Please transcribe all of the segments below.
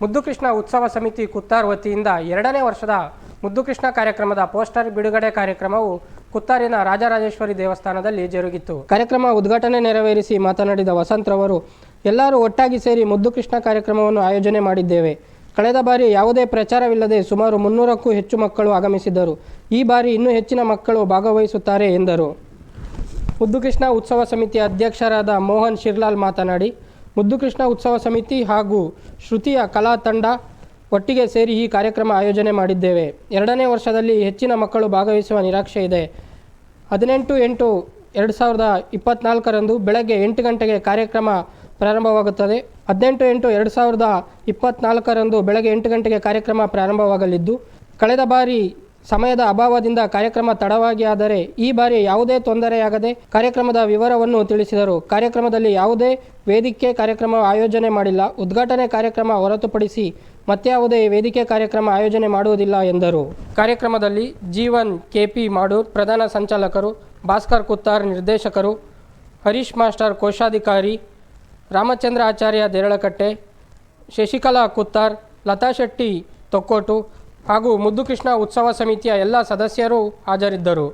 ಮುದ್ದು ಕೃಷ್ಣ ಉತ್ಸವ ಸಮಿತಿ ಕುತ್ತಾರ್ ವತಿಯಿಂದ ಎರಡನೇ ವರ್ಷದ ಮುದ್ದುಕೃಷ್ಣ ಕಾರ್ಯಕ್ರಮದ ಪೋಸ್ಟರ್ ಬಿಡುಗಡೆ ಕಾರ್ಯಕ್ರಮವು ಕುತ್ತಾರಿನ ರಾಜರಾಜೇಶ್ವರಿ ದೇವಸ್ಥಾನದಲ್ಲಿ ಜರುಗಿತು ಕಾರ್ಯಕ್ರಮ ಉದ್ಘಾಟನೆ ನೆರವೇರಿಸಿ ಮಾತನಾಡಿದ ವಸಂತ್ರವರು ಎಲ್ಲರೂ ಒಟ್ಟಾಗಿ ಸೇರಿ ಮುದ್ದು ಕೃಷ್ಣ ಕಾರ್ಯಕ್ರಮವನ್ನು ಆಯೋಜನೆ ಮಾಡಿದ್ದೇವೆ. ಕಳೆದ ಬಾರಿ ಯಾವುದೇ ಪ್ರಚಾರವಿಲ್ಲದೆ ಸುಮಾರು ಮುನ್ನೂರಕ್ಕೂ ಹೆಚ್ಚು ಮಕ್ಕಳು ಆಗಮಿಸಿದ್ದರು. ಈ ಬಾರಿ ಇನ್ನೂ ಹೆಚ್ಚಿನ ಮಕ್ಕಳು ಭಾಗವಹಿಸುತ್ತಾರೆ ಎಂದರು. ಮುದ್ದುಕೃಷ್ಣ ಉತ್ಸವ ಸಮಿತಿ ಅಧ್ಯಕ್ಷರಾದ ಮೋಹನ್ ಶಿರ್ಲಾಲ್ ಮಾತನಾಡಿ ಮುದ್ದು ಕೃಷ್ಣ ಉತ್ಸವ ಸಮಿತಿ ಹಾಗೂ ಶ್ರುತಿಯ ಕಲಾ ತಂಡ ಒಟ್ಟಿಗೆ ಸೇರಿ ಈ ಕಾರ್ಯಕ್ರಮ ಆಯೋಜನೆ ಮಾಡಿದ್ದೇವೆ. ಎರಡನೇ ವರ್ಷದಲ್ಲಿ ಹೆಚ್ಚಿನ ಮಕ್ಕಳು ಭಾಗವಹಿಸುವ ನಿರೀಕ್ಷೆ ಇದೆ. ಹದಿನೆಂಟು ಎಂಟು ಎರಡು ಸಾವಿರದ ಇಪ್ಪತ್ನಾಲ್ಕರಂದು ಬೆಳಗ್ಗೆ ಎಂಟು ಗಂಟೆಗೆ ಕಾರ್ಯಕ್ರಮ ಪ್ರಾರಂಭವಾಗುತ್ತದೆ. ಹದಿನೆಂಟು ಎಂಟು ಎರಡು ಸಾವಿರದ ಇಪ್ಪತ್ನಾಲ್ಕರಂದು ಬೆಳಗ್ಗೆ ಎಂಟು ಗಂಟೆಗೆ ಕಾರ್ಯಕ್ರಮ ಪ್ರಾರಂಭವಾಗಲಿದ್ದು, ಕಳೆದ ಬಾರಿ ಸಮಯದ ಅಭಾವದಿಂದ ಕಾರ್ಯಕ್ರಮ ತಡವಾಗಿ ಆದರೆ ಈ ಬಾರಿ ಯಾವುದೇ ತೊಂದರೆಯಾಗದೆ ಕಾರ್ಯಕ್ರಮದ ವಿವರವನ್ನು ತಿಳಿಸಿದರು. ಕಾರ್ಯಕ್ರಮದಲ್ಲಿ ಯಾವುದೇ ವೇದಿಕೆ ಕಾರ್ಯಕ್ರಮ ಆಯೋಜನೆ ಮಾಡಿಲ್ಲ. ಉದ್ಘಾಟನೆ ಕಾರ್ಯಕ್ರಮ ಹೊರತುಪಡಿಸಿ ಮತ್ಯಾವುದೇ ವೇದಿಕೆ ಕಾರ್ಯಕ್ರಮ ಆಯೋಜನೆ ಮಾಡುವುದಿಲ್ಲ ಎಂದರು. ಕಾರ್ಯಕ್ರಮದಲ್ಲಿ ಜೀವನ್, ಕೆಪಿ ಮಾಡೂರ್ ಪ್ರಧಾನ ಸಂಚಾಲಕರು, ಭಾಸ್ಕರ್ ಕುತ್ತಾರ್ ನಿರ್ದೇಶಕರು, ಹರೀಶ್ ಮಾಸ್ಟರ್ ಕೋಶಾಧಿಕಾರಿ, ರಾಮಚಂದ್ರ ಆಚಾರ್ಯ ದೇರಳಕಟ್ಟೆ, ಶಶಿಕಲಾ ಕುತ್ತಾರ್, ಲತಾ ಶೆಟ್ಟಿ ತೊಕ್ಕೋಟು ಹಾಗೂ ಮುದ್ದುಕೃಷ್ಣ ಉತ್ಸವ ಸಮಿತಿಯ ಎಲ್ಲ ಸದಸ್ಯರು ಹಾಜರಿದ್ದರು.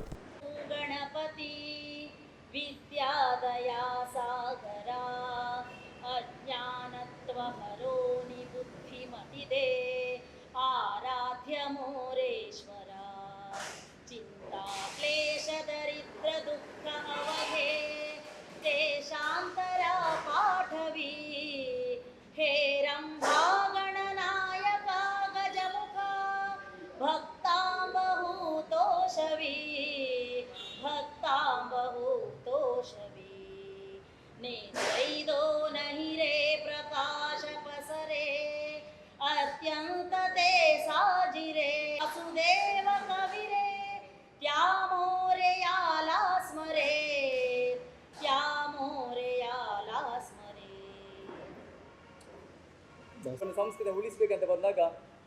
ಸಂಸ್ಕೃತಿ ಉಳಿಸಬೇಕಂತ ಬಂದಾಗ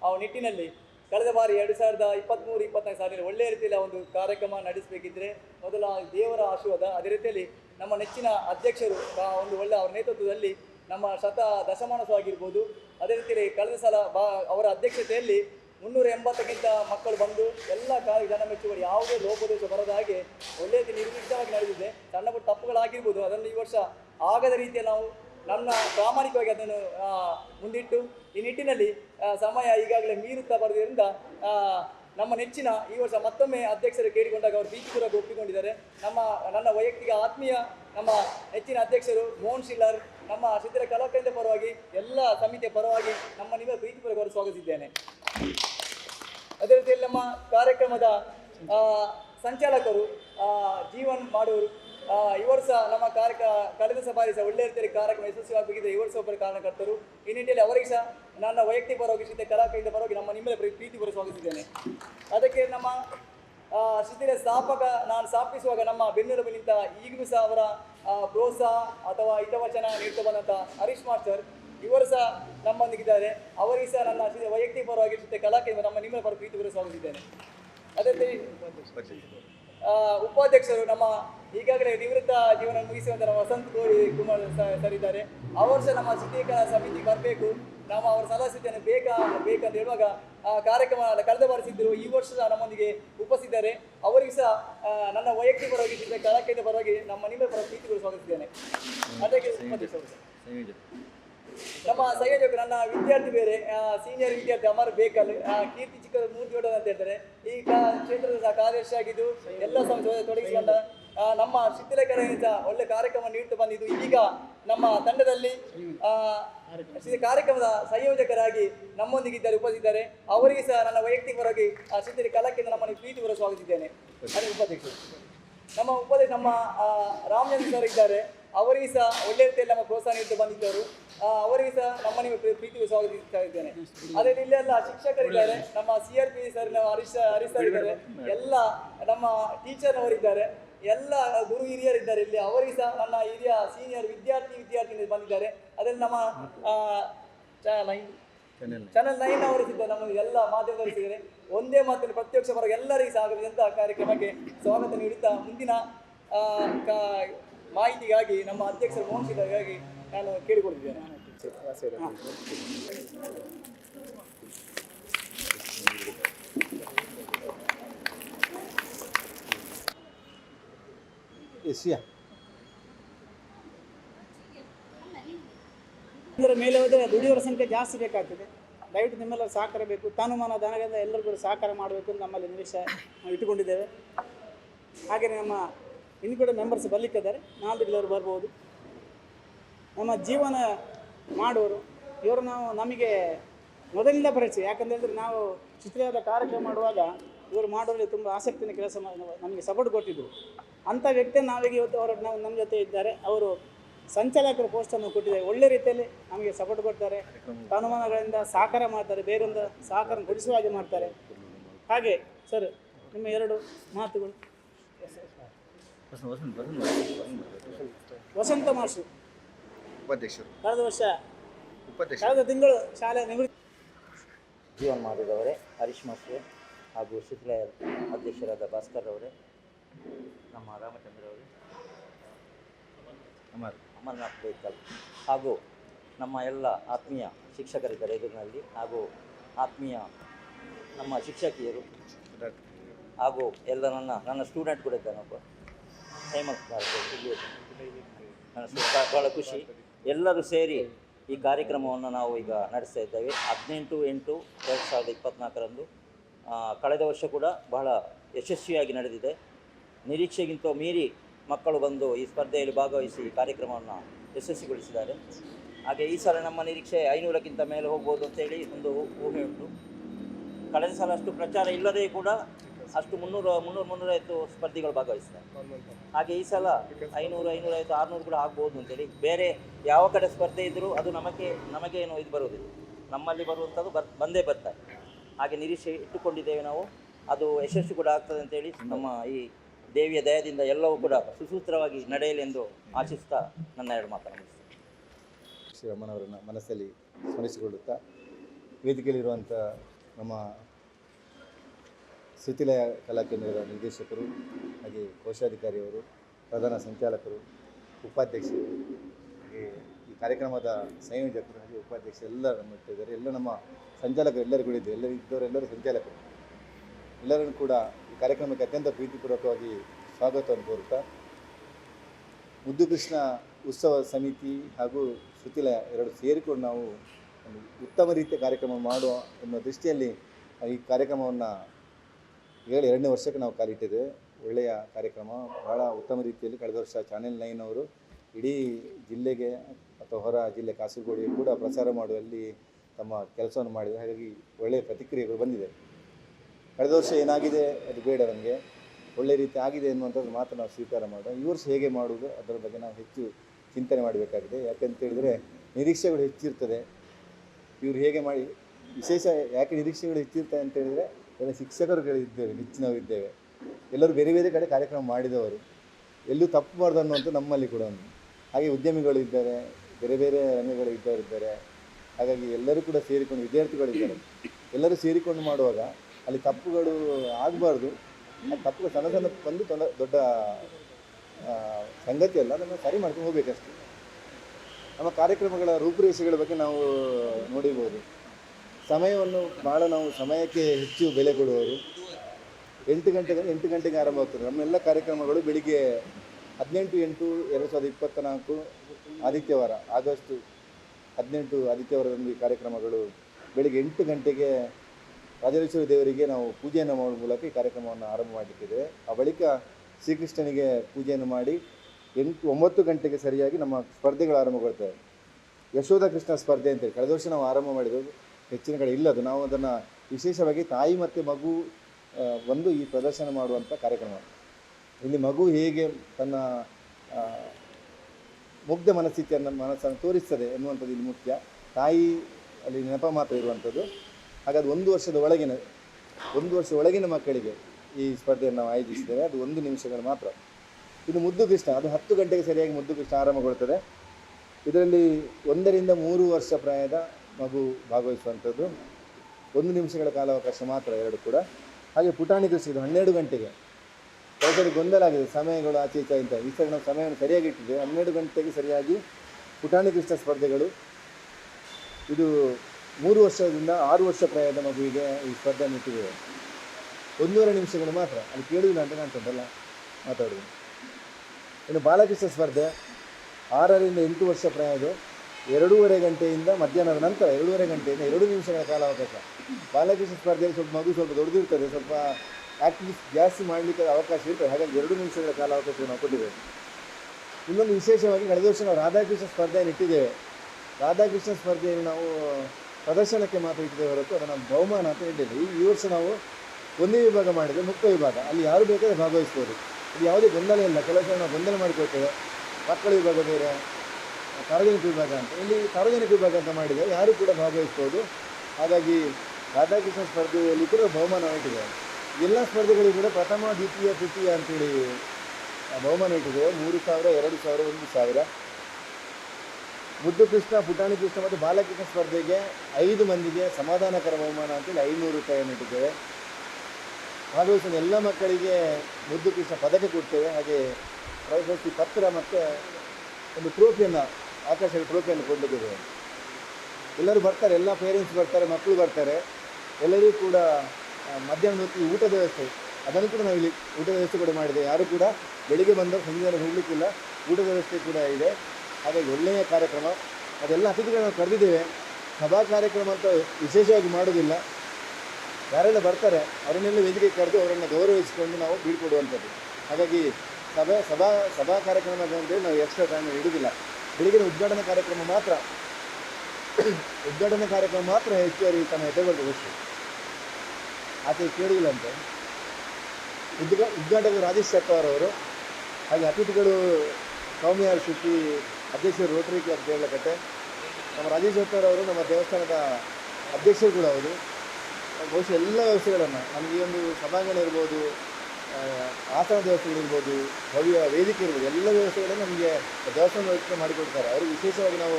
ಆ ನಿಟ್ಟಿನಲ್ಲಿ ಕಳೆದ ಬಾರಿ ಎರಡು ಸಾವಿರದ ಇಪ್ಪತ್ತ್ಮೂರು ಇಪ್ಪತ್ನಾಲ್ಕು ಸಾಲಿನಲ್ಲಿ ಒಳ್ಳೆಯ ರೀತಿಯಲ್ಲಿ ಒಂದು ಕಾರ್ಯಕ್ರಮ ನಡೆಸಬೇಕಿದ್ರೆ ಮೊದಲ ದೇವರ ಆಶೀರ್ವಾದ. ಅದೇ ರೀತಿಯಲ್ಲಿ ನಮ್ಮ ನೆಚ್ಚಿನ ಅಧ್ಯಕ್ಷರು ಒಂದು ಒಳ್ಳೆಯ ಅವರ ನೇತೃತ್ವದಲ್ಲಿ ನಮ್ಮ ಶತ ದಶಮಾನಸು ಆಗಿರ್ಬೋದು. ಅದೇ ರೀತಿಯಲ್ಲಿ ಕಳೆದ ಸಲ ಬಾ, ಅವರ ಅಧ್ಯಕ್ಷತೆಯಲ್ಲಿ ಮುನ್ನೂರ ಎಂಬತ್ತಕ್ಕಿಂತ ಮಕ್ಕಳು ಬಂದು ಎಲ್ಲ ಕಾರ್ಯ ಜನ ಮೆಚ್ಚುಗಳು ಯಾವುದೇ ಲೋಪದೋಷ ಬರದ ಹಾಗೆ ಒಳ್ಳೆಯ ನಿರ್ದಿಷ್ಟವಾಗಿ ನಡೆದಿದೆ. ಸಣ್ಣ ಪುಟ್ಟ ತಪ್ಪುಗಳಾಗಿರ್ಬೋದು, ಅದನ್ನು ಈ ವರ್ಷ ಆಗದ ರೀತಿಯಲ್ಲಿ ನಾವು ನಮ್ಮ ಪ್ರಾಮಾಣಿಕವಾಗಿ ಅದನ್ನು ಮುಂದಿಟ್ಟು, ಈ ನಿಟ್ಟಿನಲ್ಲಿ ಸಮಯ ಈಗಾಗಲೇ ಮೀರುತ್ತಾ ಬರೋದ್ರಿಂದ ನಮ್ಮ ನೆಚ್ಚಿನ ಈ ವರ್ಷ ಮತ್ತೊಮ್ಮೆ ಅಧ್ಯಕ್ಷರು ಕೇಳಿಕೊಂಡಾಗ ಅವರು ಪ್ರೀತಿಪೂರ್ವಕ ಒಪ್ಪಿಕೊಂಡಿದ್ದಾರೆ. ನಮ್ಮ, ನನ್ನ ವೈಯಕ್ತಿಕ ಆತ್ಮೀಯ, ನಮ್ಮ ನೆಚ್ಚಿನ ಅಧ್ಯಕ್ಷರು ಮೋಹನ್ ಶಿಲ್ಲರ್, ನಮ್ಮ ಸಿದ್ಧರ ಕಲಾಕೇಂದ್ರ ಪರವಾಗಿ, ಎಲ್ಲ ಸಮಿತಿಯ ಪರವಾಗಿ ನಮ್ಮ ನಿಮ್ಮ ಪ್ರೀತಿಪೂರ್ವಕ ಅವರು ಸ್ವಾಗತಿಸಿದ್ದೇನೆ. ಅದೇ ರೀತಿಯಲ್ಲಿ ನಮ್ಮ ಕಾರ್ಯಕ್ರಮದ ಸಂಚಾಲಕರು ಜೀವನ್ ಮಾಡೋರು ಈ ವರ್ಷ ನಮ್ಮ ಕಾರ್ಯಕ ಕಳೆದ ಸಫಾರಿ ಬಾರಿ ಸಹ ಒಳ್ಳೆ ರೀತಿಯಲ್ಲಿ ಕಾರ್ಯಕ್ರಮ ಯಶಸ್ವಿಯಾಗಬೇಕಿದೆ ಈ ವರ್ಷ ಒಬ್ಬರು ಕಾರಣಕರ್ತರು ಈ ನಿಟ್ಟಿನಲ್ಲಿ ಅವರಿಗೆ ಸಹ ನನ್ನ ವೈಯಕ್ತಿಕ ಪರವಾಗಿ ಸಿದ್ಧ ಕಲಾಕೇಂದ್ರ ಪರವಾಗಿ ನಮ್ಮ ನಿಮ್ಮೆಲ್ಲ ಪ್ರೀತಿ ಪ್ರೀತಿಪೂರ್ವಕ ಸ್ವಾಗತಿಸಿದ್ದೇನೆ ಅದಕ್ಕೆ ನಮ್ಮ ಆ, ಶಿಥಿಲ ಸ್ಥಾಪಕ ನಾನು ಸ್ಥಾಪಿಸುವಾಗ ನಮ್ಮ ಬೆನ್ನೆಲುಬು ನಿಂತ ಈಗಲೂ ಸಹ ಅವರ ಪ್ರೋತ್ಸಾಹ ಅಥವಾ ಹಿತವಚನ ನೀಡ್ತಾ ಬಂದಂಥ ಹರೀಶ್ ಮಾಸ್ಟರ್ ಇವರು ಸಹ ನಮ್ಮೊಂದಿಗಿದ್ದಾರೆ. ಅವರಿಗೆ ಸಹ ನನ್ನ ವೈಯಕ್ತಿಕ ಪರವಾಗಿ ಕಲಾಕೇಂದ್ರ ನಮ್ಮ ನಿಮ್ಮ ಪರ ಪ್ರೀತಿಪೂರ್ವಕ ಸ್ವಾಗತಿಸಿದ್ದೇನೆ ಅದೇ ಉಪಾಧ್ಯಕ್ಷರು ನಮ್ಮ ಈಗಾಗಲೇ ನಿವೃತ್ತ ಜೀವನ ಮುಗಿಸುವಂತ ನಮ್ಮ ವಸಂತ್ ಕೋರಿ ಕುಮಾರ್ ಸರ್ ಇದ್ದಾರೆ. ಅವರು ಸಹ ನಮ್ಮ ಚಿತ್ರೀಕರಣ ಸಮಿತಿ ಬರಬೇಕು. ನಾವು ಅವರ ಸದಸ್ಯತೆಯನ್ನು ಬೇಕಾ ಬೇಕಂತ ಹೇಳುವಾಗ ಆ ಕಾರ್ಯಕ್ರಮ ಕಳೆದ ಬಾರಿಸಿದ್ದರು ಈ ವರ್ಷ ಸಹ ನಮ್ಮೊಂದಿಗೆ ಉಪಸ್ಥಿದ್ದಾರೆ. ಅವರಿಗೆ ಸಹ ನನ್ನ ವೈಯಕ್ತಿಕ ಪರವಾಗಿ ಕಲಾಕೇಂದ್ರ ಪರವಾಗಿ ನಮ್ಮ ನಿಮ್ಮ ಪರ ಪ್ರೀತಿಗಳು ಸ್ವಾಗತಿಸಿದ್ದೇನೆ ಅದಕ್ಕೆ. ನಮ್ಮ ಸಂಯೋಜಕರು ನನ್ನ ವಿದ್ಯಾರ್ಥಿ ಬೇರೆ ಸೀನಿಯರ್ ವಿದ್ಯಾರ್ಥಿ ಅಮರ್ ಬೇಕಲ್ ಕೀರ್ತಿ ಚಿಕ್ಕ ಮೂರ್ತಿ ಜೋಡ ಅಂತ ಹೇಳ್ತಾರೆ. ಈ ಕ್ಷೇತ್ರದ ಕಾರ್ಯದರ್ಶಿ ಆಗಿದ್ದು, ಎಲ್ಲ ಸಂಸ್ಥೆ ತೊಡಗಿಸಿಕೊಂಡ ನಮ್ಮ ಸಹ ಒಳ್ಳೆ ಕಾರ್ಯಕ್ರಮ ನೀಡುತ್ತಾ ಬಂದಿದ್ದು. ಈಗ ನಮ್ಮ ತಂಡದಲ್ಲಿ ಕಾರ್ಯಕ್ರಮದ ಸಂಯೋಜಕರಾಗಿ ನಮ್ಮೊಂದಿಗೆ ಇದ್ದಾರೆ ಉಪಸ್ಥಿತಿದ್ದಾರೆ. ಅವರಿಗೆ ಸಹ ನನ್ನ ವೈಯಕ್ತಿಕವಾಗಿ ಆ, ಶಿಥಿಲ ಕಲಕ್ಕೆ ನಮ್ಮನ್ನು ಪ್ರೀತಿಪೂರ ಸ್ವಾಗತಿದ್ದೇನೆ ಅದೇ ಉಪಾಧ್ಯಕ್ಷರು ನಮ್ಮ ಉಪದೇಶ, ನಮ್ಮ ರಾಮಚಂದ್ರ ಸರ್ ಇದ್ದಾರೆ. ಅವರಿಗೆ ಸಹ ಒಳ್ಳೆ ರೀತಿಯಲ್ಲಿ ನಮ್ಮ ಪ್ರೋತ್ಸಾಹ ನೀಡುತ್ತಾ ಬಂದಿದ್ದವರು. ಅವರಿಗೆ ಸಹ ನಮ್ಮ ನಿಮ್ಮ ಪ್ರೀತಿ ಸ್ವಾಗತಿಸ್ತಾ ಇದ್ದೇನೆ. ಅದೇ ಇಲ್ಲೆಲ್ಲ ಶಿಕ್ಷಕರಿದ್ದಾರೆ ನಮ್ಮ C R P sir Harish Harish sir ಇದ್ದಾರೆ. ಎಲ್ಲ ನಮ್ಮ ಟೀಚರ್ ಅವರಿದ್ದಾರೆ ಎಲ್ಲ ಗುರು ಹಿರಿಯರಿದ್ದಾರೆ ಇಲ್ಲಿ. ಅವರಿಗೆ ಸಹ ನನ್ನ ಹಿರಿಯ ಸೀನಿಯರ್ ವಿದ್ಯಾರ್ಥಿ ವಿದ್ಯಾರ್ಥಿನಿ ಬಂದಿದ್ದಾರೆ. ಅದರಲ್ಲಿ ನಮ್ಮ ಲೈನ್ ಚಾನಲ್ ನೈನ್ ಅವರು ಸಿದ್ದ ನಮ್ಮ ಎಲ್ಲ ಮಾಧ್ಯಮದವರು ಸಿಗರೆ ಒಂದೇ ಮಾತಿನ ಪ್ರತ್ಯಕ್ಷ ಬರೋ ಎಲ್ಲರಿಗೂ ಸಹ ಆಗದಂತಹ ಕಾರ್ಯಕ್ರಮಕ್ಕೆ ಸ್ವಾಗತ ನೀಡುತ್ತಾ ಮುಂದಿನ ಮಾಹಿತಿಗಾಗಿ ನಮ್ಮ ಅಧ್ಯಕ್ಷರು ಮೋಹನ್ ನಾನು ಕೇಳಿಕೊಳ್ತಿದ್ದೇನೆ ಇದರ ಮೇಲೆ ಹೋದರೆ ದುಡಿಯುವರ ಸಂಖ್ಯೆ ಜಾಸ್ತಿ ಬೇಕಾಗ್ತದೆ. ದಯವಿಟ್ಟು ನಿಮ್ಮೆಲ್ಲ ಸಹಕಾರ ಬೇಕು. ತಾನುಮಾನ ದಾನಗಳಿಂದ ಎಲ್ಲರಿಗೂ ಸಹಕಾರ ಮಾಡಬೇಕು ನಮ್ಮಲ್ಲಿ ನಿರೀಕ್ಷೆ ಇಟ್ಟುಕೊಂಡಿದ್ದೇವೆ. ಹಾಗೆಯೇ ನಮ್ಮ ಇನ್ನು ಕೂಡ ಮೆಂಬರ್ಸ್ ಬರಲಿಕ್ಕಿದ್ದಾರೆ. ನಾಲ್ಕು ಬರ್ಬೋದು. ನಮ್ಮ ಜೀವನ ಮಾಡುವರು ಇವರು ನಾವು ನಮಗೆ ಮೊದಲಿಂದ ಪರಿಚಯ. ಯಾಕಂತ ನಾವು ಚಿತ್ರದ ಕಾರ್ಯಕ್ರಮ ಮಾಡುವಾಗ ಇವರು ಮಾಡೋದ್ರಲ್ಲಿ ತುಂಬ ಆಸಕ್ತಿನ ಕೆಲಸ ನಮಗೆ ಸಪೋರ್ಟ್ ಕೊಟ್ಟಿದ್ದರು ಅಂಥ ವ್ಯಕ್ತಿ ನಾವೀಗ ಇವತ್ತು ಅವರು ನಾವು ನಮ್ಮ ಜೊತೆ ಇದ್ದಾರೆ. ಅವರು ಸಂಚಾಲಕರ ಪೋಸ್ಟನ್ನು ಕೊಟ್ಟಿದ್ದಾರೆ. ಒಳ್ಳೆ ರೀತಿಯಲ್ಲಿ ನಮಗೆ ಸಪೋರ್ಟ್ ಕೊಡ್ತಾರೆ. ಅನುಮಾನಗಳಿಂದ ಸಹಕಾರ ಮಾಡ್ತಾರೆ. ಬೇರೊಂದು ಸಹಕಾರ ಕೊಡಿಸುವ ಹಾಗೆ ಮಾಡ್ತಾರೆ. ಹಾಗೆ ಸರ್ ನಿಮ್ಮ ಎರಡು ಮಾತುಗಳು. ವಸಂತ ಮಾಸು. ಉಪಾಧ್ಯಕ್ಷರು. ಕಳೆದ ವರ್ಷ ಉಪಾಧ್ಯಕ್ಷ ಕಳೆದ ತಿಂಗಳು ಶಾಲೆ ನಿವೃತ್ತಿ ಜೀವನ್ ಮಾಡಿದವರೇ ಹರೀಶ್ ಮಾಸ್ಟ್ರೆ ಹಾಗೂ ಶಿಥಿಲ ಅಧ್ಯಕ್ಷರಾದ ಭಾಸ್ಕರ್ ಅವರೇ ನಮ್ಮ ರಾಮಚಂದ್ರ ಅವರೇ ಅಮರ್ ಅಮರ್ನಾಥ್ ಬೈಕಲ್ ಹಾಗೂ ನಮ್ಮ ಎಲ್ಲ ಆತ್ಮೀಯ ಶಿಕ್ಷಕರಿದ್ದಾರೆ ಎದುರಿನಲ್ಲಿ ಹಾಗೂ ಆತ್ಮೀಯ ನಮ್ಮ ಶಿಕ್ಷಕಿಯರು ಹಾಗೂ ಎಲ್ಲ ನನ್ನ ನನ್ನ ಸ್ಟೂಡೆಂಟ್ ಕೂಡ ಇದ್ದಾನೊಬ್ಬ ಹೇಮಂತ್ ಭಾರತ ಬಹಳ ಖುಷಿ. ಎಲ್ಲರೂ ಸೇರಿ ಈ ಕಾರ್ಯಕ್ರಮವನ್ನು ನಾವು ಈಗ ನಡೆಸ್ತಾ ಇದ್ದೇವೆ. ಹದಿನೆಂಟು ಎಂಟು ಎರಡು ಸಾವಿರದ ಇಪ್ಪತ್ತ್ನಾಲ್ಕರಂದು ಕಳೆದ ವರ್ಷ ಕೂಡ ಬಹಳ ಯಶಸ್ವಿಯಾಗಿ ನಡೆದಿದೆ. ನಿರೀಕ್ಷೆಗಿಂತ ಮೀರಿ ಮಕ್ಕಳು ಬಂದು ಈ ಸ್ಪರ್ಧೆಯಲ್ಲಿ ಭಾಗವಹಿಸಿ ಈ ಕಾರ್ಯಕ್ರಮವನ್ನು ಯಶಸ್ವಿಗೊಳಿಸಿದ್ದಾರೆ. ಹಾಗೆ ಈ ಸಲ ನಮ್ಮ ನಿರೀಕ್ಷೆ ಐನೂರಕ್ಕಿಂತ ಮೇಲೆ ಹೋಗ್ಬೋದು ಅಂತೇಳಿ ಒಂದು ಊಹೆ ಉಂಟು. ಕಳೆದ ಸಲ ಅಷ್ಟು ಪ್ರಚಾರ ಇಲ್ಲದೇ ಕೂಡ ಅಷ್ಟು ಮುನ್ನೂರು ಮುನ್ನೂರು ಮುನ್ನೂರೈವತ್ತು ಸ್ಪರ್ಧಿಗಳು ಭಾಗವಹಿಸ್ತಾರೆ ಹಾಗೆ ಈ ಸಲ ಐನೂರು ಐನೂರೈವತ್ತು ಆರುನೂರು ಕೂಡ ಆಗ್ಬೋದು ಅಂತೇಳಿ. ಬೇರೆ ಯಾವ ಕಡೆ ಸ್ಪರ್ಧೆ ಇದ್ದರೂ ಅದು ನಮಗೆ ನಮಗೇನು ಇದು ಬರುವುದಿಲ್ಲ. ನಮ್ಮಲ್ಲಿ ಬರುವಂಥದ್ದು ಬರ್, ಬಂದೇ ಬರ್ತಾರೆ. ಹಾಗೆ ನಿರೀಕ್ಷೆ ಇಟ್ಟುಕೊಂಡಿದ್ದೇವೆ ನಾವು. ಅದು ಯಶಸ್ವಿ ಕೂಡ ಆಗ್ತದೆ ಅಂತೇಳಿ ನಮ್ಮ ಈ ದೇವಿಯ ದಯದಿಂದ ಎಲ್ಲವೂ ಕೂಡ ಸುಸೂತ್ರವಾಗಿ ನಡೆಯಲಿ ಎಂದು ಆಶಿಸ್ತಾ ನನ್ನ ಎರಡು ಮಾತನ್ನು ಶ್ರೀ ಶ್ರೀರಮ್ಮನವರನ್ನು ಮನಸ್ಸಲ್ಲಿ ಸ್ಮರಿಸಿಕೊಳ್ಳುತ್ತಾ ವೇದಿಕೆಯಲ್ಲಿರುವಂಥ ನಮ್ಮ ಸುತಿಲಯ ಕಲಾ ಕೇಂದ್ರದ ನಿರ್ದೇಶಕರು ಹಾಗೆ ಕೋಶಾಧಿಕಾರಿಯವರು, ಪ್ರಧಾನ ಸಂಚಾಲಕರು, ಉಪಾಧ್ಯಕ್ಷರು, ಹಾಗೆ ಈ ಕಾರ್ಯಕ್ರಮದ ಸಂಯೋಜಕರು, ಹಾಗೆ ಉಪಾಧ್ಯಕ್ಷರು ಎಲ್ಲ ನಮ್ಮ ಇದ್ದಾರೆ. ಎಲ್ಲ ನಮ್ಮ ಸಂಚಾಲಕರು ಎಲ್ಲರೂ ಕೂಡ ಇದ್ದಾರೆ ಎಲ್ಲರೂ ಇದ್ದವರೆಲ್ಲರೂ ಸಂಚಾಲಕರು. ಎಲ್ಲರನ್ನು ಕೂಡ ಈ ಕಾರ್ಯಕ್ರಮಕ್ಕೆ ಅತ್ಯಂತ ಪ್ರೀತಿಪೂರ್ವಕವಾಗಿ ಸ್ವಾಗತವನ್ನು ಕೋರುತ್ತಾ ಮುದ್ದು ಕೃಷ್ಣ ಉತ್ಸವ ಸಮಿತಿ ಹಾಗೂ ಶ್ರುತಿಲಯ ಎರಡು ಸೇರಿಕೊಂಡು ನಾವು ಒಂದು ಉತ್ತಮ ರೀತಿಯ ಕಾರ್ಯಕ್ರಮ ಮಾಡುವ ಎನ್ನುವ ದೃಷ್ಟಿಯಲ್ಲಿ ಈ ಕಾರ್ಯಕ್ರಮವನ್ನು ಏಳು, ಎರಡನೇ ವರ್ಷಕ್ಕೆ ನಾವು ಕಾಲಿಟ್ಟಿದ್ದೇವೆ ಒಳ್ಳೆಯ ಕಾರ್ಯಕ್ರಮ. ಬಹಳ ಉತ್ತಮ ರೀತಿಯಲ್ಲಿ ಕಳೆದ ವರ್ಷ ಚಾನೆಲ್ ನೈನ್ ಅವರು ಇಡೀ ಜಿಲ್ಲೆಗೆ ಅಥವಾ ಹೊರ ಜಿಲ್ಲೆ ಕಾಸರಗೋಡಿಗೆ ಕೂಡ ಪ್ರಸಾರ ಮಾಡುವಲ್ಲಿ ತಮ್ಮ ಕೆಲಸವನ್ನು ಮಾಡಿದೆ ಹಾಗಾಗಿ ಒಳ್ಳೆಯ ಪ್ರತಿಕ್ರಿಯೆಗಳು ಬಂದಿದೆ. ಕಳೆದ ವರ್ಷ ಏನಾಗಿದೆ ಅದು ಬೇಡ ನಮಗೆ. ಒಳ್ಳೆಯ ರೀತಿ ಆಗಿದೆ ಎನ್ನುವಂಥದ್ದು ಮಾತ್ರ ನಾವು ಸ್ವೀಕಾರ ಮಾಡೋಣ. ಈ ವರ್ಷ ಹೇಗೆ ಮಾಡುವುದು ಅದರ ಬಗ್ಗೆ ನಾವು ಹೆಚ್ಚು ಚಿಂತನೆ ಮಾಡಬೇಕಾಗಿದೆ. ಯಾಕಂತ ಹೇಳಿದರೆ ನಿರೀಕ್ಷೆಗಳು ಹೆಚ್ಚಿರ್ತದೆ. ಇವರು ಹೇಗೆ ಮಾಡಿ, ವಿಶೇಷ ಯಾಕೆ ನಿರೀಕ್ಷೆಗಳು ಹೆಚ್ಚಿರ್ತವೆ ಅಂತ ಹೇಳಿದರೆ ಎಲ್ಲ ಶಿಕ್ಷಕರುಗಳಿದ್ದೇವೆ ಇದ್ದೇವೆ ಎಲ್ಲರೂ ಬೇರೆ ಬೇರೆ ಕಡೆ ಕಾರ್ಯಕ್ರಮ ಮಾಡಿದವರು. ಎಲ್ಲೂ ತಪ್ಪು ಮಾಡದು ಅನ್ನುವಂಥ ನಮ್ಮಲ್ಲಿ ಕೂಡ ಒಂದು ಹಾಗೆ ಉದ್ಯಮಿಗಳು ಇದ್ದಾರೆ, ಬೇರೆ ಬೇರೆ ರಂಗಗಳು ಇದ್ದವರು ಇದ್ದಾರೆ. ಹಾಗಾಗಿ ಎಲ್ಲರೂ ಕೂಡ ಸೇರಿಕೊಂಡು ವಿದ್ಯಾರ್ಥಿಗಳಿದ್ದಾರೆ ಎಲ್ಲರೂ ಸೇರಿಕೊಂಡು ಮಾಡುವಾಗ ಅಲ್ಲಿ ತಪ್ಪುಗಳು ಆಗಬಾರ್ದು. ತಪ್ಪುಗಳು ಸಣ್ಣ ಸಣ್ಣ ಬಂದು ದೊಡ್ಡ ಸಂಗತಿ ಅಲ್ಲ, ಅದನ್ನು ಸರಿ ಮಾಡ್ಕೊಂಡು ಹೋಗ್ಬೇಕಷ್ಟೆ. ನಮ್ಮ ಕಾರ್ಯಕ್ರಮಗಳ ರೂಪುರೇಷೆಗಳ ಬಗ್ಗೆ ನಾವು ನೋಡಿರ್ಬೋದು. ಸಮಯವನ್ನು ಭಾಳ ನಾವು ಸಮಯಕ್ಕೆ ಹೆಚ್ಚು ಬೆಲೆ ಕೊಡುವವರು. ಎಂಟು ಗಂಟೆಗೆ ಎಂಟು ಗಂಟೆಗೆ ಆರಂಭ ಆಗ್ತದೆ. ನಮ್ಮೆಲ್ಲ ಕಾರ್ಯಕ್ರಮಗಳು ಬೆಳಿಗ್ಗೆ ಹದಿನೆಂಟು ಎಂಟು ಎರಡು ಸಾವಿರದ ಇಪ್ಪತ್ತ ನಾಲ್ಕು ಆದಿತ್ಯವಾರ, ಆಗಸ್ಟ್ ಹದಿನೆಂಟು ಆದಿತ್ಯವಾರದಂದು ಈ ಕಾರ್ಯಕ್ರಮಗಳು ಬೆಳಿಗ್ಗೆ ಎಂಟು ಗಂಟೆಗೆ ರಾಜರೇಶ್ವರ ದೇವರಿಗೆ ನಾವು ಪೂಜೆಯನ್ನು ಮಾಡುವ ಮೂಲಕ ಈ ಕಾರ್ಯಕ್ರಮವನ್ನು ಆರಂಭ ಮಾಡಲಿಕ್ಕಿದೆ ಆ ಬಳಿಕ ಶ್ರೀಕೃಷ್ಣನಿಗೆ ಪೂಜೆಯನ್ನು ಮಾಡಿ ಎಂಟು, ಒಂಬತ್ತು ಗಂಟೆಗೆ ಸರಿಯಾಗಿ ನಮ್ಮ ಸ್ಪರ್ಧೆಗಳು ಆರಂಭಗೊಳ್ತವೆ. ಯಶೋಧ ಕೃಷ್ಣ ಸ್ಪರ್ಧೆ ಅಂತೇಳಿ. ಕಳೆದ ವರ್ಷ ನಾವು ಆರಂಭ ಮಾಡಿದೆವು. ಹೆಚ್ಚಿನ ಕಡೆ ಇಲ್ಲದು ನಾವು ಅದನ್ನು ವಿಶೇಷವಾಗಿ ತಾಯಿ ಮತ್ತು ಮಗು ಒಂದು ಈ ಪ್ರದರ್ಶನ ಮಾಡುವಂಥ ಕಾರ್ಯಕ್ರಮ. ಇಲ್ಲಿ ಮಗು ಹೇಗೆ ತನ್ನ ಮುಗ್ಧ ಮನಸ್ಥಿತಿಯನ್ನು, ಮನಸ್ಸನ್ನು ತೋರಿಸ್ತದೆ ಎನ್ನುವಂಥದ್ದು ಇಲ್ಲಿ ಮುಖ್ಯ. ತಾಯಿ ಅಲ್ಲಿ ನೆನಪ ಮಾತ್ರ ಇರುವಂಥದ್ದು. ಹಾಗಾದ್ರೆ ಒಂದು ವರ್ಷದ ಒಳಗಿನ, ಒಂದು ವರ್ಷ ಒಳಗಿನ ಮಕ್ಕಳಿಗೆ ಈ ಸ್ಪರ್ಧೆಯನ್ನು ನಾವು ಆಯೋಜಿಸಿದ್ದೇವೆ. ಅದು ಒಂದು ನಿಮಿಷಗಳು ಮಾತ್ರ. ಇದು ಮುದ್ದು ಕೃಷ್ಣ, ಅದು ಹತ್ತು ಗಂಟೆಗೆ ಸರಿಯಾಗಿ ಮುದ್ದು ಕೃಷ್ಣ ಆರಂಭಗೊಳ್ತದೆ. ಇದರಲ್ಲಿ ಒಂದರಿಂದ ಮೂರು ವರ್ಷ ಪ್ರಾಯದ ಮಗು ಭಾಗವಹಿಸುವಂಥದ್ದು. ಒಂದು ನಿಮಿಷಗಳ ಕಾಲಾವಕಾಶ ಮಾತ್ರ, ಎರಡು ಕೂಡ. ಹಾಗೆ ಪುಟಾಣಿ ಕೃಷಿಗೆ ಹನ್ನೆರಡು ಗಂಟೆಗೆ. ಕೆಲಸದಲ್ಲಿ ಗೊಂದಲ ಆಗಿದೆ. ಸಮಯಗಳು ಆಚೆ ಈಚೆ ಅಂತ ಈ ಸರಿ ನಾವು ಸಮಯವನ್ನು ಸರಿಯಾಗಿ ಇಟ್ಟಿದ್ದೇವೆ ಹನ್ನೆರಡು ಗಂಟೆಗೆ ಸರಿಯಾಗಿ ಪುಟಾಣಿ ಕೃಷ್ಣ ಸ್ಪರ್ಧೆಗಳು. ಇದು ಮೂರು ವರ್ಷದಿಂದ ಆರು ವರ್ಷ ಪ್ರಾಯದ ಮಗುವಿಗೆ ಈ ಸ್ಪರ್ಧೆ ಇಟ್ಟಿದ್ದೇವೆ. ಒಂದೂವರೆ ನಿಮಿಷಗಳು ಮಾತ್ರ. ಅಲ್ಲಿ ಕೇಳುವುದಿಲ್ಲ ಅಂತ ಕಾಣ್ತದಲ್ಲ. ಮಾತಾಡೋದು ಇನ್ನು ಬಾಲಕೃಷ್ಣ ಸ್ಪರ್ಧೆ. ಆರರಿಂದ ಎಂಟು ವರ್ಷ ಪ್ರಾಯದ ಎರಡೂವರೆ ಗಂಟೆಯಿಂದ ಮಧ್ಯಾಹ್ನದ ನಂತರ, ಎರಡೂವರೆ ಗಂಟೆಯಿಂದ ಎರಡು ನಿಮಿಷಗಳ ಕಾಲಾವಕಾಶ. ಬಾಲಕೃಷ್ಣ ಸ್ಪರ್ಧೆಯಲ್ಲಿ ಸ್ವಲ್ಪ ಮಗು ಸ್ವಲ್ಪ ದೊಡ್ಡದಿರ್ತದೆ, ಸ್ವಲ್ಪ ಆ್ಯಕ್ಟಿವಿಸ್ ಜಾಸ್ತಿ ಮಾಡಲಿಕ್ಕೆ ಅವಕಾಶ ಇರ್ತದೆ, ಹಾಗಾಗಿ ಎರಡು ನಿಮಿಷಗಳ ಕಾಲಾವಕಾಶ ನಾವು ಕೊಟ್ಟಿದ್ದೇವೆ. ಇನ್ನೊಂದು ವಿಶೇಷವಾಗಿ ಕಳೆದ ವರ್ಷ ನಾವು ರಾಧಾಕೃಷ್ಣ ಸ್ಪರ್ಧೆಯನ್ನು ಇಟ್ಟಿದ್ದೇವೆ. ರಾಧಾಕೃಷ್ಣ ಸ್ಪರ್ಧೆಯಲ್ಲಿ ನಾವು ಪ್ರದರ್ಶನಕ್ಕೆ ಮಾತ್ರ ಇಟ್ಟಿದ್ದೇವೆ ಹೊರತು ಅದನ್ನು ಬಹುಮಾನ ಅಂತ ಹೇಳಿದ್ದೇವೆ ಈ ವರ್ಷ ನಾವು ಒಂದೇ ವಿಭಾಗ ಮಾಡಿದರೆ ಮುಕ್ತ ವಿಭಾಗ. ಅಲ್ಲಿ ಯಾರು ಬೇಕಾದರೆ ಭಾಗವಹಿಸ್ಬೋದು. ಇದು ಯಾವುದೇ ಗೊಂದಲ ಇಲ್ಲ. ಕೆಲಸ ನಾವು ಗೊಂದಲ ಮಾಡಿಕೊಳ್ತೇವೆ. ಮಕ್ಕಳ ವಿಭಾಗ ಬೇರೆ ಸಾರ್ವಜನಿಕ ವಿಭಾಗ ಅಂತ. ಇಲ್ಲಿ ಸಾರ್ವಜನಿಕ ವಿಭಾಗ ಅಂತ ಮಾಡಿದರೆ ಯಾರು ಕೂಡ ಭಾಗವಹಿಸ್ಬೋದು. ಹಾಗಾಗಿ ರಾಧಾಕೃಷ್ಣ ಸ್ಪರ್ಧೆಯಲ್ಲಿ ಕೂಡ ಬಹುಮಾನ ಇಟ್ಟಿದೆ ಎಲ್ಲ ಸ್ಪರ್ಧೆಗಳಿಗೂ ಕೂಡ ಪ್ರಥಮ, ದ್ವಿತೀಯ, ತೃತೀಯ ಅಂತೇಳಿ ಬಹುಮಾನ ಇಟ್ಟಿದೆ ಮೂರು ಸಾವಿರ, ಎರಡು ಸಾವಿರ, ಒಂದು ಸಾವಿರ. ಮುದ್ದು ಕೃಷ್ಣ ಪುಟಾಣಿ ಕೃಷ್ಣ ಮತ್ತು ಬಾಲಕೃಷ್ಣ ಸ್ಪರ್ಧೆಗೆ ಐದು ಮಂದಿಗೆ ಸಮಾಧಾನಕರ ಬಹುಮಾನ ಅಂತೇಳಿ ಐನೂರು ರೂಪಾಯಿಯನ್ನು ಇಟ್ಟಿದ್ದೇವೆ. ಭಾಗವಹಿಸಿದ ಎಲ್ಲ ಮಕ್ಕಳಿಗೆ ಮುದ್ದು ಕೃಷ್ಣ ಪದಕ ಕೊಡ್ತೇವೆ. ಹಾಗೆ ಪ್ರಶಸ್ತಿ ಪತ್ರ ಮತ್ತು ಒಂದು ಟ್ರೋಫಿಯನ್ನು ಆಕಾಶದ ಟ್ರೋಫಿಯನ್ನು ಕೊಡಲಿದ್ದೇವೆ ಎಲ್ಲರೂ ಬರ್ತಾರೆ, ಎಲ್ಲ ಪೇರೆಂಟ್ಸ್ ಬರ್ತಾರೆ ಮಕ್ಕಳು ಬರ್ತಾರೆ. ಎಲ್ಲರೂ ಕೂಡ ಮಧ್ಯಾಹ್ನ ಹೊತ್ತಿಗೆ ಊಟದ ವ್ಯವಸ್ಥೆ, ಅದನ್ನು ಕೂಡ ನಾವು ಇಲ್ಲಿ ಊಟದ ವ್ಯವಸ್ಥೆ ಕೂಡ ಮಾಡಿದೆ. ಯಾರು ಕೂಡ ಬೆಳಿಗ್ಗೆ ಬಂದವರು ಸಂಜೆ ಹೋಗಲಿಕ್ಕಿಲ್ಲ. ಊಟದ ವ್ಯವಸ್ಥೆ ಕೂಡ ಇದೆ. ಹಾಗಾಗಿ ಒಳ್ಳೆಯ ಕಾರ್ಯಕ್ರಮ. ಅದೆಲ್ಲ ಅತಿಥಿಗಳನ್ನು ಕರೆದಿದ್ದೇವೆ. ಸಭಾ ಕಾರ್ಯಕ್ರಮ ಅಂತ ವಿಶೇಷವಾಗಿ ಮಾಡೋದಿಲ್ಲ. ಯಾರೆಲ್ಲ ಬರ್ತಾರೆ, ಅವರನ್ನೆಲ್ಲ ವೇದಿಕೆ ಕರೆದು ಅವರನ್ನು ಗೌರವಿಸಿಕೊಂಡು ನಾವು ಬೀಳ್ಕೊಡುವಂಥದ್ದು. ಹಾಗಾಗಿ ಸಭೆ, ಸಭಾ ಸಭಾ ಕಾರ್ಯಕ್ರಮದಂತೆ ನಾವು ಎಕ್ಸ್ಟ್ರಾ ಟೈಮ್ ಇಡುವುದಿಲ್ಲ. ಬೆಳಿಗ್ಗಿನ ಉದ್ಘಾಟನಾ ಕಾರ್ಯಕ್ರಮ ಮಾತ್ರ, ಉದ್ಘಾಟನಾ ಕಾರ್ಯಕ್ರಮ ಮಾತ್ರ ಹೆಚ್ಚುವರಿ ಸಮಯ ತಗೊಳ್ತದೆ ಅಷ್ಟೇ. ಕೇಳಿಲ್ಲಂತೆ. ಉದ್ಘಾ, ಉದ್ಘಾಟಕರು ರಾಜೇಶ್ ಶೆಟ್ಟರ್ ಅವರು, ಹಾಗೆ ಅತಿಥಿಗಳು ಸೌಮ್ಯಾರ್ ಶೆಟ್ಟಿ ಅಧ್ಯಕ್ಷರು ರೋಟರಿ ಕ್ಲಬ್ ಕೇಳಲಕಟ್ಟೆ ನಮ್ಮ ರಾಜೇಶ್ ಶೆಟ್ಟರ್ ಅವರು ನಮ್ಮ ದೇವಸ್ಥಾನದ ಅಧ್ಯಕ್ಷರು ಕೂಡ ಅವರು ಬಹುಶಃ ಎಲ್ಲ ವ್ಯವಸ್ಥೆಗಳನ್ನು, ನಮಗೆ ಒಂದು ಸಭಾಂಗಣ ಇರ್ಬೋದು ಆಸನ ವ್ಯವಸ್ಥೆಗಳಿರ್ಬೋದು ಭವ್ಯ ವೇದಿಕೆ ಇರ್ಬೋದು, ಎಲ್ಲ ವ್ಯವಸ್ಥೆಗಳನ್ನು ನಮಗೆ ದೇವಸ್ಥಾನ ವ್ಯವಸ್ಥೆ ಮಾಡಿಕೊಡ್ತಾರೆ. ಅವರು ವಿಶೇಷವಾಗಿ ನಾವು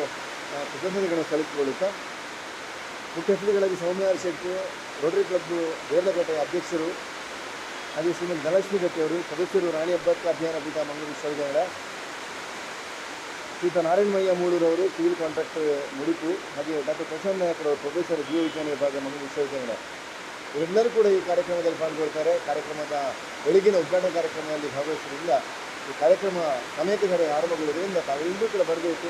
ಕೃತಜ್ಞತೆಗಳನ್ನು ಸಲ್ಲಿಸಿಕೊಳ್ಳುತ್ತಾ, ಮುಖ್ಯ ಅತಿಥಿಗಳಾಗಿ ಸೌಮ್ಯ ಶೆಟ್ಟಿ ರೋಟರಿ ಕ್ಲಬ್ ದೇವಲಕಟ್ಟೆಯ ಅಧ್ಯಕ್ಷರು ಹಾಗೆ ಶ್ರೀಮತಿ ಧನಲಕ್ಷ್ಮಿ ಗಟ್ಟಿಯವರು ಸದಸ್ಯರು ರಾಣಿ ಹಬ್ಬಕ್ಕ ಅಧ್ಯಯನ ಪೀಠ ಮಂಗಳೂರು ವಿಶ್ವವಿದ್ಯಾಲಯ ಶ್ರೀತ ನಾರಾಯಣಮಯ್ಯ ಮೂಳೂರವರು ಸಿವಿಲ್ ಕಾಂಟ್ರಾಕ್ಟರ್ ಮುಡಿಪು, ಹಾಗೆ ಡಾಕ್ಟರ್ ಪ್ರಶಾಂತ್ ನಾಯಕರವರು ಪ್ರೊಫೆಸರ್ ಜೀವವಿಜ್ಞಾನ ವಿಭಾಗ ಮಂಗಳೂರು ವಿಶ್ವವಿದ್ಯಾಲಯ. ಇವರೆಲ್ಲರೂ ಕೂಡ ಈ ಕಾರ್ಯಕ್ರಮದಲ್ಲಿ ಪಾಲ್ಗೊಳ್ತಾರೆ. ಕಾರ್ಯಕ್ರಮದ ಬೆಳಗಿನ ಉದ್ಘಾಟನಾ ಕಾರ್ಯಕ್ರಮದಲ್ಲಿ ಭಾಗವಹಿಸುವುದರಿಂದ ಈ ಕಾರ್ಯಕ್ರಮ ಸಮಯಕ್ಕೆ ಆರಂಭಗೊಳ್ಳುವುದರಿಂದ ತಾವೆಲ್ಲರೂ ಕೂಡ ಬರಬೇಕು.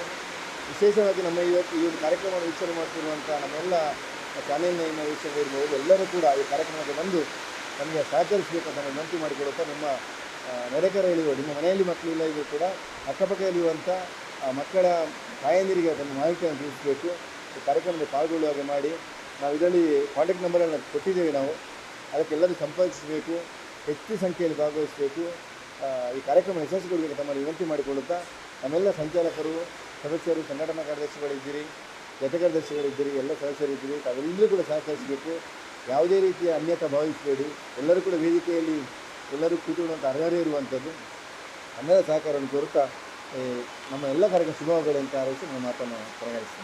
ವಿಶೇಷವಾಗಿ ನಮ್ಮ ಇವತ್ತು ಈ ಒಂದು ಕಾರ್ಯಕ್ರಮವನ್ನು ವೀಕ್ಷಣೆ ಮಾಡ್ತಿರುವಂಥ ನಮ್ಮೆಲ್ಲ ಚಾನೆಲ್ನ ವೀಕ್ಷಕರು ಇರ್ಬೋದು, ಎಲ್ಲರೂ ಕೂಡ ಈ ಕಾರ್ಯಕ್ರಮಕ್ಕೆ ಬಂದು ನಮಗೆ ಸಹಕರಿಸಬೇಕು ಅಂತ ವಿನಂತಿ ಮಾಡಿಕೊಡುತ್ತಾ ನಿಮ್ಮ ನೆರೆಕರೆಯಲ್ಲಿರುವ, ನಿಮ್ಮ ಮನೆಯಲ್ಲಿ ಮಕ್ಕಳು ಇಲ್ಲ ಇದ್ದರೂ ಕೂಡ ಅಕ್ಕಪಕ್ಕದಲ್ಲಿರುವಂಥ ಮಕ್ಕಳ ತಾಯಂದಿರಿಗೆ ಅದನ್ನು ಮಾಹಿತಿಯನ್ನು ತಿಳಿಸಬೇಕು. ಈ ಕಾರ್ಯಕ್ರಮದಲ್ಲಿ ಪಾಲ್ಗೊಳ್ಳುವ ಮಾಡಿ ನಾವು ಇದರಲ್ಲಿ ಕಾಂಟ್ಯಾಕ್ಟ್ ನಂಬರನ್ನು ಕೊಟ್ಟಿದ್ದೇವೆ ನಾವು. ಅದಕ್ಕೆಲ್ಲರೂ ಸಂಪರ್ಕಿಸಬೇಕು, ಹೆಚ್ಚು ಸಂಖ್ಯೆಯಲ್ಲಿ ಭಾಗವಹಿಸಬೇಕು. ಈ ಕಾರ್ಯಕ್ರಮ ಯಶಸ್ವಿಗೊಳಿಸಬೇಕು ತಮ್ಮಲ್ಲಿ ವಿನಂತಿ ಮಾಡಿಕೊಳ್ಳುತ್ತಾ, ನಮ್ಮೆಲ್ಲ ಸಂಚಾಲಕರು, ಸದಸ್ಯರು, ಸಂಘಟನಾ ಕಾರ್ಯದರ್ಶಿಗಳಿದ್ದೀರಿ ಜೊತೆ ಕಾರ್ಯದರ್ಶಿಗಳಿದ್ದೀರಿ ಎಲ್ಲ ಸದಸ್ಯರಿದ್ದೀರಿ ತಾವೆಲ್ಲರೂ ಕೂಡ ಸಹಕರಿಸಬೇಕು. ಯಾವುದೇ ರೀತಿಯ ಅನ್ಯತ ಭಾವಿಸಬೇಡಿ. ಎಲ್ಲರೂ ಕೂಡ ವೇದಿಕೆಯಲ್ಲಿ ಎಲ್ಲರೂ ಕೂತ್ಕೊಳ್ಳುವಂಥ ಅರ್ಹರೇ ಇರುವಂಥದ್ದು. ನಮ್ಮೆಲ್ಲ ಸಹಕಾರವನ್ನು ಕೋರುತ್ತಾ ನಮ್ಮ ಎಲ್ಲ ಕಾರ್ಯಕ್ರಮ ಶುಭವಾಗಲಿ ಅಂತ ಆರೋಪಿಸಿ ನನ್ನ ಮಾತನ್ನು ಕೊನೆಗಾಣಿಸ್ತೀನಿ.